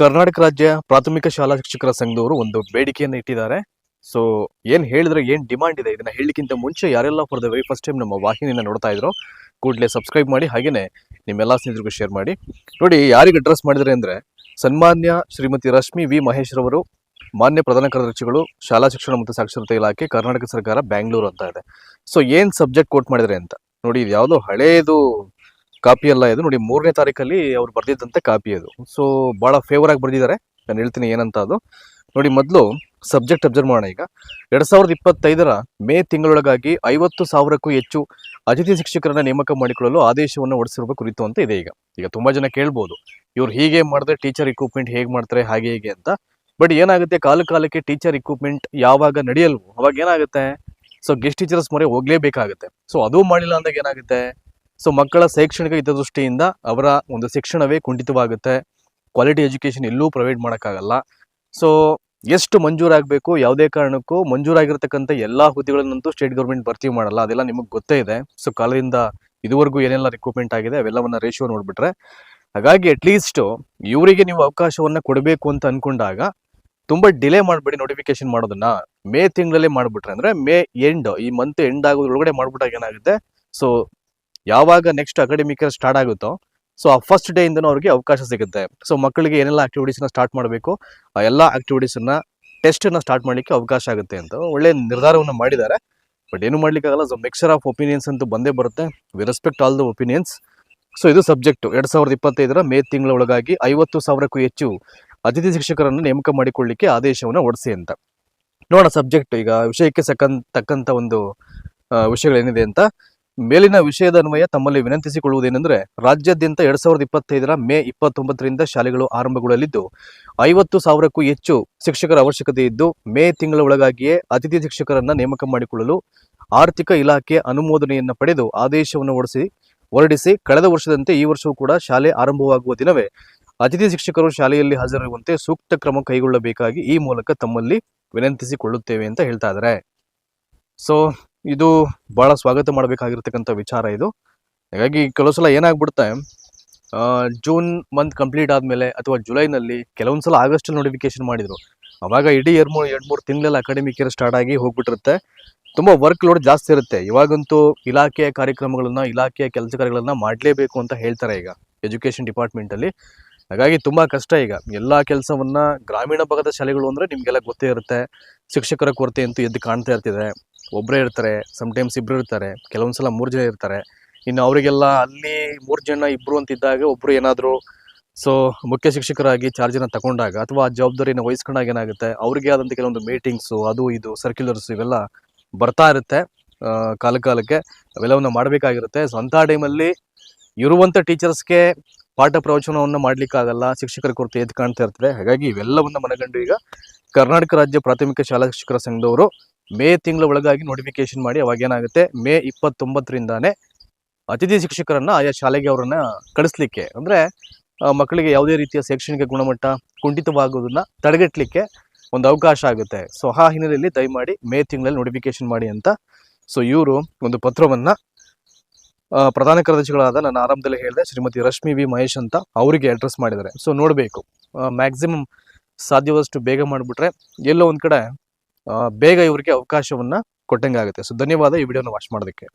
ಕರ್ನಾಟಕ ರಾಜ್ಯ ಪ್ರಾಥಮಿಕ ಶಾಲಾ ಶಿಕ್ಷಕರ ಸಂಘದವರು ಒಂದು ಬೇಡಿಕೆಯನ್ನು ಇಟ್ಟಿದ್ದಾರೆ. ಸೊ ಏನು ಹೇಳಿದ್ರೆ ಏನು ಡಿಮಾಂಡ್ ಇದೆ? ಇದನ್ನ ಹೇಳಿಕ್ಕಿಂತ ಮುಂಚೆ ಯಾರೆಲ್ಲ for the very first time ನಮ್ಮ ವಾಹಿನಿಯನ್ನು ನೋಡ್ತಾ ಇದ್ರು, ಕೂಡಲೇ ಸಬ್ಸ್ಕ್ರೈಬ್ ಮಾಡಿ, ಹಾಗೇನೆ ನಿಮ್ಮೆಲ್ಲ ಸ್ನೇಹಿತರಿಗೂ ಶೇರ್ ಮಾಡಿ. ನೋಡಿ, ಯಾರಿಗೆ ಅಡ್ರೆಸ್ ಮಾಡಿದ್ರೆ ಅಂದ್ರೆ, ಸನ್ಮಾನ್ಯ ಶ್ರೀಮತಿ ರಶ್ಮಿ ವಿ ಮಹೇಶ್ ರವರು, ಮಾನ್ಯ ಪ್ರಧಾನ ಕಾರ್ಯದರ್ಶಿಗಳು, ಶಾಲಾ ಶಿಕ್ಷಣ ಮತ್ತು ಸಾಕ್ಷರತೆ ಇಲಾಖೆ, ಕರ್ನಾಟಕ ಸರ್ಕಾರ ಬ್ಯಾಂಗ್ಳೂರು ಅಂತ ಇದೆ. ಸೊ ಏನು ಸಬ್ಜೆಕ್ಟ್ ಕೋಟ್ ಮಾಡಿದ್ರೆ ಅಂತ? ನೋಡಿ, ಇದು ಯಾವುದೋ ಹಳೇದು ಕಾಪಿ ಅಲ್ಲ ಇದು ನೋಡಿ ಮೂರನೇ ತಾರೀಕಲ್ಲಿ ಅವ್ರು ಬರ್ದಿದ್ದಂತೆ ಕಾಪಿ ಅದು. ಸೊ ಬಹಳ ಫೇವರ್ ಆಗಿ ಬರ್ದಿದ್ದಾರೆ. ನಾನು ಹೇಳ್ತೀನಿ ಏನಂತ ಅದು. ನೋಡಿ ಮೊದಲು ಸಬ್ಜೆಕ್ಟ್ ಅಬ್ಸರ್ವ್ ಮಾಡೋಣ ಈಗ. ಎರಡ್ ಸಾವಿರದ ಇಪ್ಪತ್ತೈದರ ಮೇ ತಿಂಗಳೊಳಗಾಗಿ ಐವತ್ತು ಸಾವಿರಕ್ಕೂ ಹೆಚ್ಚು ಅತಿಥಿ ಶಿಕ್ಷಕರನ್ನ ನೇಮಕ ಮಾಡಿಕೊಳ್ಳಲು ಆದೇಶವನ್ನು ಹೊರಡಿಸಿರುವ ಕುರಿತು ಅಂತ ಇದೆ ಈಗ. ಈಗ ತುಂಬಾ ಜನ ಕೇಳ್ಬೋದು. ಇವ್ರು ಹೀಗೆ ಮಾಡಿದ್ರೆ ಟೀಚರ್ ಇಕ್ವಿಪ್ಮೆಂಟ್ ಹೇಗೆ ಮಾಡ್ತಾರೆ, ಹಾಗೆ ಹೀಗೆ ಅಂತ. ಬಟ್ ಏನಾಗುತ್ತೆ? ಕಾಲ ಕಾಲಕ್ಕೆ ಟೀಚರ್ ಇಕ್ವಿಪ್ಮೆಂಟ್ ಯಾವಾಗ ನಡೆಯಲ್ವೋ, ಅವಾಗ ಏನಾಗುತ್ತೆ? ಸೊ ಗೆಸ್ಟ್ ಟೀಚರ್ಸ್ ಮೊರೆ ಹೋಗ್ಲೇಬೇಕಾಗುತ್ತೆ. ಸೊ ಅದು ಮಾಡಿಲ್ಲ ಅಂದಾಗ ಏನಾಗುತ್ತೆ? ಸೊ ಮಕ್ಕಳ ಶೈಕ್ಷಣಿಕ ಹಿತದೃಷ್ಟಿಯಿಂದ ಅವರ ಒಂದು ಶಿಕ್ಷಣವೇ ಕುಂಠಿತವಾಗುತ್ತೆ. ಕ್ವಾಲಿಟಿ ಎಜುಕೇಶನ್ ಎಲ್ಲೂ ಪ್ರೊವೈಡ್ ಮಾಡೋಕ್ಕಾಗಲ್ಲ. ಸೊ ಎಷ್ಟು ಮಂಜೂರಾಗಬೇಕು, ಯಾವುದೇ ಕಾರಣಕ್ಕೂ ಮಂಜೂರಾಗಿರ್ತಕ್ಕಂಥ ಎಲ್ಲ ಹುದ್ದೆಗಳನ್ನಂತೂ ಸ್ಟೇಟ್ ಗೌರ್ಮೆಂಟ್ ಭರ್ತಿ ಮಾಡಲ್ಲ. ಅದೆಲ್ಲ ನಿಮಗೆ ಗೊತ್ತೇ ಇದೆ. ಸೊ ಕಾಲದಿಂದ ಇದುವರೆಗೂ ಏನೆಲ್ಲ ರಿಕ್ರೂಟ್ಮೆಂಟ್ ಆಗಿದೆ, ಅವೆಲ್ಲವನ್ನ ರೇಷಿಯೋ ನೋಡ್ಬಿಟ್ರೆ, ಹಾಗಾಗಿ ಅಟ್ಲೀಸ್ಟ್ ಇವರಿಗೆ ನೀವು ಅವಕಾಶವನ್ನು ಕೊಡಬೇಕು ಅಂತ ಅನ್ಕೊಂಡಾಗ ತುಂಬ ಡಿಲೇ ಮಾಡಬೇಡಿ ನೋಟಿಫಿಕೇಶನ್ ಮಾಡೋದನ್ನ. ಮೇ ತಿಂಗಳಲ್ಲೇ ಮಾಡಿಬಿಟ್ರೆ ಅಂದರೆ ಮೇ ಎಂಡ್ ಈ ಮಂತ್ ಎಂಡ್ ಆಗೋದ್ರೊಳಗಡೆ ಮಾಡ್ಬಿಟ್ಟಾಗ ಏನಾಗುತ್ತೆ? ಸೊ ಯಾವಾಗ ನೆಕ್ಸ್ಟ್ ಅಕಾಡೆಮಿಕ್ ಸ್ಟಾರ್ಟ್ ಆಗುತ್ತೋ ಸೊ ಆ ಫಸ್ಟ್ ಡೇ ಇಂದನೂ ಅವ್ರಿಗೆ ಅವಕಾಶ ಸಿಗುತ್ತೆ. ಸೊ ಮಕ್ಕಳಿಗೆ ಏನೆಲ್ಲ ಆಕ್ಟಿವಿಟೀಸ್ನ ಸ್ಟಾರ್ಟ್ ಮಾಡಬೇಕು, ಆ ಎಲ್ಲ ಆಕ್ಟಿವಿಟೀಸ್ ಅನ್ನ ಟೆಸ್ಟ್ ಅನ್ನ ಸ್ಟಾರ್ಟ್ ಮಾಡ್ಲಿಕ್ಕೆ ಅವಕಾಶ ಆಗುತ್ತೆ ಅಂತ ಒಳ್ಳೆ ನಿರ್ಧಾರವನ್ನು ಮಾಡಿದ್ದಾರೆ. ಬಟ್ ಏನು ಮಾಡ್ಲಿಕ್ಕಾಗಲ್ಲ ಸೊ ಮಿಕ್ಸರ್ ಆಫ್ ಒಪಿನಿಯನ್ಸ್ ಅಂತೂ ಬಂದೇ ಬರುತ್ತೆ. We respect all the opinions so ಇದು ಸಬ್ಜೆಕ್ಟ್ ಎರಡ್ ಸಾವಿರದ ಇಪ್ಪತ್ತೈದರ ಮೇ ತಿಂಗಳ ಒಳಗಾಗಿ ಐವತ್ತು ಸಾವಿರಕ್ಕೂ ಹೆಚ್ಚು ಅತಿಥಿ ಶಿಕ್ಷಕರನ್ನು ನೇಮಕ ಮಾಡಿಕೊಳ್ಳಿಕ್ಕೆ ಆದೇಶವನ್ನು ಹೊಡಿಸಿ ಅಂತ. ನೋಡೋಣ ಸಬ್ಜೆಕ್ಟ್ ಈಗ ವಿಷಯಕ್ಕೆ ಸಕ್ಕನ್ ತಕ್ಕಂತ ಒಂದು ವಿಷಯಗಳೇನಿದೆ ಅಂತ. ಮೇಲಿನ ವಿಷಯದ ಅನ್ವಯ ತಮ್ಮಲ್ಲಿ ವಿನಂತಿಸಿಕೊಳ್ಳುವುದೇನೆಂದರೆ, ರಾಜ್ಯಾದ್ಯಂತ ಎರಡ್ ಸಾವಿರದ ಇಪ್ಪತ್ತೈದರ ಮೇ ಇಪ್ಪತ್ತೊಂಬತ್ತರಿಂದ ಶಾಲೆಗಳು ಆರಂಭಗೊಳ್ಳಲಿದ್ದು, ಐವತ್ತು ಸಾವಿರಕ್ಕೂ ಹೆಚ್ಚು ಶಿಕ್ಷಕರ ಅವಶ್ಯಕತೆ ಇದ್ದು, ಮೇ ತಿಂಗಳ ಒಳಗಾಗಿಯೇ ಅತಿಥಿ ಶಿಕ್ಷಕರನ್ನ ನೇಮಕ ಮಾಡಿಕೊಳ್ಳಲು ಆರ್ಥಿಕ ಇಲಾಖೆ ಅನುಮೋದನೆಯನ್ನ ಪಡೆದು ಆದೇಶವನ್ನು ಹೊರಡಿಸಿ ಹೊರಡಿಸಿ ಕಳೆದ ವರ್ಷದಂತೆ ಈ ವರ್ಷವೂ ಕೂಡ ಶಾಲೆ ಆರಂಭವಾಗುವ ದಿನವೇ ಅತಿಥಿ ಶಿಕ್ಷಕರು ಶಾಲೆಯಲ್ಲಿ ಹಾಜರಾಗುವಂತೆ ಸೂಕ್ತ ಕ್ರಮ ಕೈಗೊಳ್ಳಬೇಕಾಗಿ ಈ ಮೂಲಕ ತಮ್ಮಲ್ಲಿ ವಿನಂತಿಸಿಕೊಳ್ಳುತ್ತೇವೆ ಅಂತ ಹೇಳ್ತಾ ಇದ್ದಾರೆ. ಸೊ ಇದು ಬಹಳ ಸ್ವಾಗತ ಮಾಡಬೇಕಾಗಿರ್ತಕ್ಕಂಥ ವಿಚಾರ ಇದು. ಹಾಗಾಗಿ ಕೆಲವು ಸಲ ಏನಾಗ್ಬಿಡುತ್ತೆ ಜೂನ್ ಮಂತ್ ಕಂಪ್ಲೀಟ್ ಆದ್ಮೇಲೆ ಅಥವಾ ಜುಲೈನಲ್ಲಿ ಕೆಲವೊಂದು ಸಲ ಆಗಸ್ಟ್ ನೋಟಿಫಿಕೇಶನ್ ಮಾಡಿದ್ರು. ಅವಾಗ ಇಡೀ ಎರಡು ಮೂರು ಎರಡು ಮೂರು ತಿಂಗಳೆಲ್ಲ ಅಕಾಡೆಮಿಕ್ ಇಯರ್ ಸ್ಟಾರ್ಟ್ ಆಗಿ ಹೋಗ್ಬಿಟ್ಟಿರುತ್ತೆ. ತುಂಬಾ ವರ್ಕ್ ಲೋಡ್ ಜಾಸ್ತಿ ಇರುತ್ತೆ. ಇವಾಗಂತೂ ಇಲಾಖೆಯ ಕಾರ್ಯಕ್ರಮಗಳನ್ನ, ಇಲಾಖೆಯ ಕೆಲಸ ಕಾರ್ಯಗಳನ್ನ ಮಾಡಲೇಬೇಕು ಅಂತ ಹೇಳ್ತಾರೆ ಈಗ ಎಜುಕೇಶನ್ ಡಿಪಾರ್ಟ್ಮೆಂಟ್ ಅಲ್ಲಿ ಹಾಗಾಗಿ ತುಂಬಾ ಕಷ್ಟ ಈಗ. ಎಲ್ಲಾ ಕೆಲಸವನ್ನ ಗ್ರಾಮೀಣ ಭಾಗದ ಶಾಲೆಗಳು ಅಂದ್ರೆ ನಿಮಗೆಲ್ಲ ಗೊತ್ತೇ ಇರುತ್ತೆ. ಶಿಕ್ಷಕರ ಕೊರತೆ ಅಂತೂ ಎದ್ದು ಕಾಣ್ತಾ ಇರ್ತಿದೆ. ಒಬ್ಬರೇ ಇರ್ತಾರೆ ಟೈಮ್ಸ್ ಇಬ್ಬರು ಇರ್ತಾರೆ, ಕೆಲವೊಂದ್ಸಲ ಮೂರು ಜನ ಇರ್ತಾರೆ. ಇನ್ನು ಅವರಿಗೆಲ್ಲ ಅಲ್ಲಿ ಮೂರು ಜನ ಇಬ್ರು ಅಂತ ಇದ್ದಾಗ ಒಬ್ರು ಏನಾದ್ರು ಸೊ ಮುಖ್ಯ ಶಿಕ್ಷಕರಾಗಿ ಚಾರ್ಜನ್ನು ತಗೊಂಡಾಗ ಅಥವಾ ಆ ಜವಾಬ್ದಾರಿನ ವಹಿಸ್ಕೊಂಡಾಗ ಏನಾಗುತ್ತೆ, ಅವ್ರಿಗೆ ಆದಂತ ಕೆಲವೊಂದು ಮೀಟಿಂಗ್ಸು ಅದು ಇದು ಸರ್ಕ್ಯುಲರ್ಸ್ ಇವೆಲ್ಲ ಬರ್ತಾ ಇರುತ್ತೆ. ಕಾಲ ಕಾಲಕ್ಕೆ ಅವೆಲ್ಲವನ್ನ ಮಾಡಬೇಕಾಗಿರುತ್ತೆ. ಸೊ ಅಂಥ ಟೈಮಲ್ಲಿ ಇರುವಂಥ ಟೀಚರ್ಸ್ಗೆ ಪಾಠ ಪ್ರವಚನವನ್ನು ಮಾಡ್ಲಿಕ್ಕಾಗಲ್ಲ, ಶಿಕ್ಷಕರ ಕೊರತೆ ಎದ್ದು ಕಾಣ್ತಾ ಇರ್ತದೆ ಹಾಗಾಗಿ ಇವೆಲ್ಲವನ್ನು ಮನಗಂಡು ಈಗ ಕರ್ನಾಟಕ ರಾಜ್ಯ ಪ್ರಾಥಮಿಕ ಶಾಲಾ ಶಿಕ್ಷಕರ ಸಂಘದವರು ಮೇ ತಿಂಗಳ ಒಳಗಾಗಿ ನೋಟಿಫಿಕೇಶನ್ ಮಾಡಿ ಅವಾಗ ಏನಾಗುತ್ತೆ? ಮೇ ಇಪ್ಪತ್ತೊಂಬತ್ತರಿಂದಾನೇ ಅತಿಥಿ ಶಿಕ್ಷಕರನ್ನು ಆಯಾ ಶಾಲೆಗೆ ಅವರನ್ನು ಕಳಿಸ್ಲಿಕ್ಕೆ. ಅಂದರೆ ಮಕ್ಕಳಿಗೆ ಯಾವುದೇ ರೀತಿಯ ಶೈಕ್ಷಣಿಕ ಗುಣಮಟ್ಟ ಕುಂಠಿತವಾಗೋದನ್ನು ತಡೆಗಟ್ಟಲಿಕ್ಕೆ ಒಂದು ಅವಕಾಶ ಆಗುತ್ತೆ. ಸೊ ಆ ಹಿನ್ನೆಲೆಯಲ್ಲಿ ದಯಮಾಡಿ ಮೇ ತಿಂಗಳಲ್ಲಿ ನೋಟಿಫಿಕೇಶನ್ ಮಾಡಿ ಅಂತ. ಸೊ ಇವರು ಒಂದು ಪತ್ರವನ್ನು ಪ್ರಧಾನ ಕಾರ್ಯದರ್ಶಿಗಳಾದ ನಾನು ಆರಂಭದಲ್ಲಿ ಹೇಳಿದೆ, ಶ್ರೀಮತಿ ರಶ್ಮಿ ವಿ ಮಹೇಶ್ ಅಂತ ಅವರಿಗೆ ಅಡ್ರೆಸ್ ಮಾಡಿದ್ದಾರೆ. ಸೊ ನೋಡಬೇಕು. ಮ್ಯಾಕ್ಸಿಮಮ್ ಸಾಧ್ಯವಾದಷ್ಟು ಬೇಗ ಮಾಡಿಬಿಟ್ರೆ ಎಲ್ಲೋ ಒಂದು ಕಡೆ ಬೇಗ ಇವರಿಗೆ ಅವಕಾಶವನ್ನ ಕೊಟ್ಟಂಗೆ ಆಗುತ್ತೆ ಸೊ ಧನ್ಯವಾದ ಈ ವಿಡಿಯೋನ ವಾಚ್ ಮಾಡೋದಕ್ಕೆ.